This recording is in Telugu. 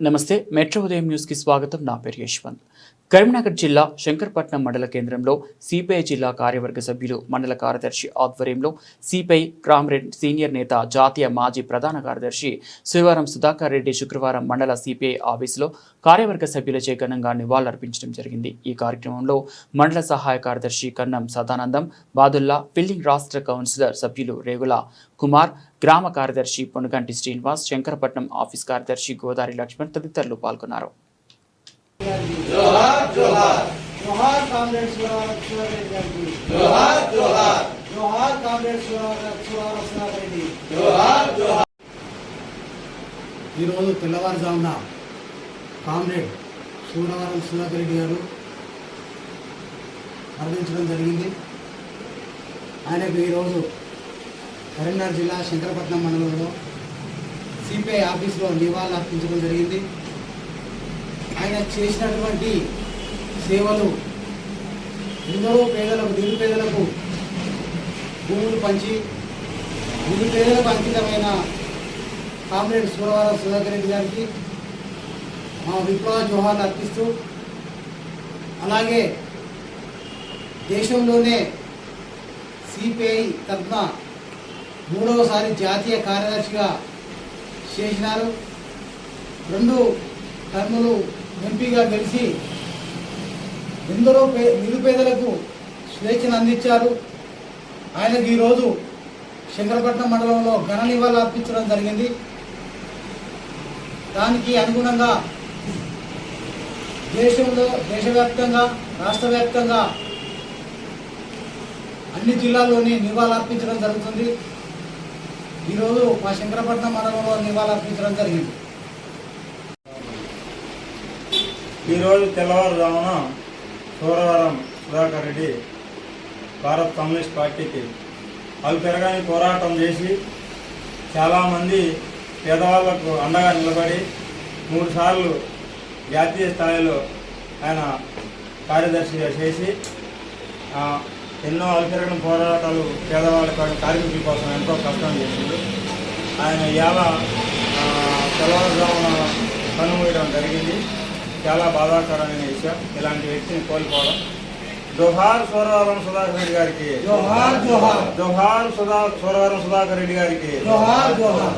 నమస్తే మెట్రో ఉదయం న్యూస్కి స్వాగతం. నా పేరు యశ్వంత్. కరీంనగర్ జిల్లా శంకర్పట్నం మండల కేంద్రంలో సిపిఐ జిల్లా కార్యవర్గ సభ్యులు మండల కార్యదర్శి ఆధ్వర్యంలో సిపిఐ క్రామ్రెడ్ సీనియర్ నేత జాతీయ మాజీ ప్రధాన కార్యదర్శి శివవరం సుధాకర్ రెడ్డి శుక్రవారం మండల సిపిఐ ఆఫీసులో కార్యవర్గ సభ్యులచే ఘనంగా నివాళులర్పించడం జరిగింది. ఈ కార్యక్రమంలో మండల సహాయ కార్యదర్శి కన్నం సదానందం బాదుల్లా ఫిల్లింగ్ రాష్ట్ర కౌన్సిలర్ సభ్యులు రేగుల కుమార్ గ్రామ కార్యదర్శి పొనుగంటి శ్రీనివాస్ శంకరపట్నం ఆఫీస్ కార్యదర్శి గోదావరి లక్ష్మణ్ తదితరులు పాల్గొన్నారు. ఈరోజు తెల్లవారుజామున కామ్రేడ్ సూరవరం సుధాకర్ రెడ్డి గారు మరణించడం జరిగింది. ఆయనకు ఈరోజు కరీంనగర్ జిల్లా శంకరపట్నం మండలంలో సిపిఐ ఆఫీస్లో నివాళులు అర్పించడం జరిగింది. ఆయన చేసినటువంటి సేవలు ఎందరో పేదలకు నిరుపేదలకు భూములు పంచి నిరుపేదలకు అంకితమైన కామ్రేడ్ సూరవరం సుధాకర్ రెడ్డి గారికి మా విప్లవ జోహార్లు అర్పిస్తూ అలాగే దేశంలోనే సిపిఐ తరఫున మూడవసారి జాతీయ కార్యదర్శిగా చేసినారు. రెండు టర్ములు ఎంపీగా గెలిచి ఎందరో పే నిరుపేదలకు స్వేచ్ఛను అందించారు. ఆయనకు ఈరోజు శంకరపట్నం మండలంలో ఘన నివాళులు అర్పించడం జరిగింది. దానికి అనుగుణంగా దేశంలో దేశవ్యాప్తంగా రాష్ట్ర వ్యాప్తంగా అన్ని జిల్లాల్లోని నివాళులు అర్పించడం జరుగుతుంది. ఈరోజు మా శంకరపట్నం మండలంలో నివాళులర్పించడం జరిగింది. ఈరోజు తెల్లవారుజామున సూరవరం సుధాకర్ రెడ్డి భారత్ కమ్యూనిస్ట్ పార్టీకి అవి పెరగని పోరాటం చేసి చాలామంది పేదవాళ్ళకు అండగా నిలబడి మూడుసార్లు జాతీయ స్థాయిలో ఆయన కార్యదర్శిగా చేసి ఎన్నో అల్పెరగని పోరాటాలు పేదవాళ్ళ కార్మికుల కోసం ఎంతో కష్టం చేసిండు. ఆయన ఇవాళ తెల్లవారుజామున కనుమూయడం జరిగింది. చాలా బాధాకరమైన విషయం. ఇలాంటి వ్యక్తిని కోల్పోవడం. జోహార్ సూరవరం సుధాకర్ రెడ్డి గారికి జోహార్ జోహార్. జోహార్ సుధా సూరవరం సుధాకర్ రెడ్డి గారికి జోహార్ జోహార్.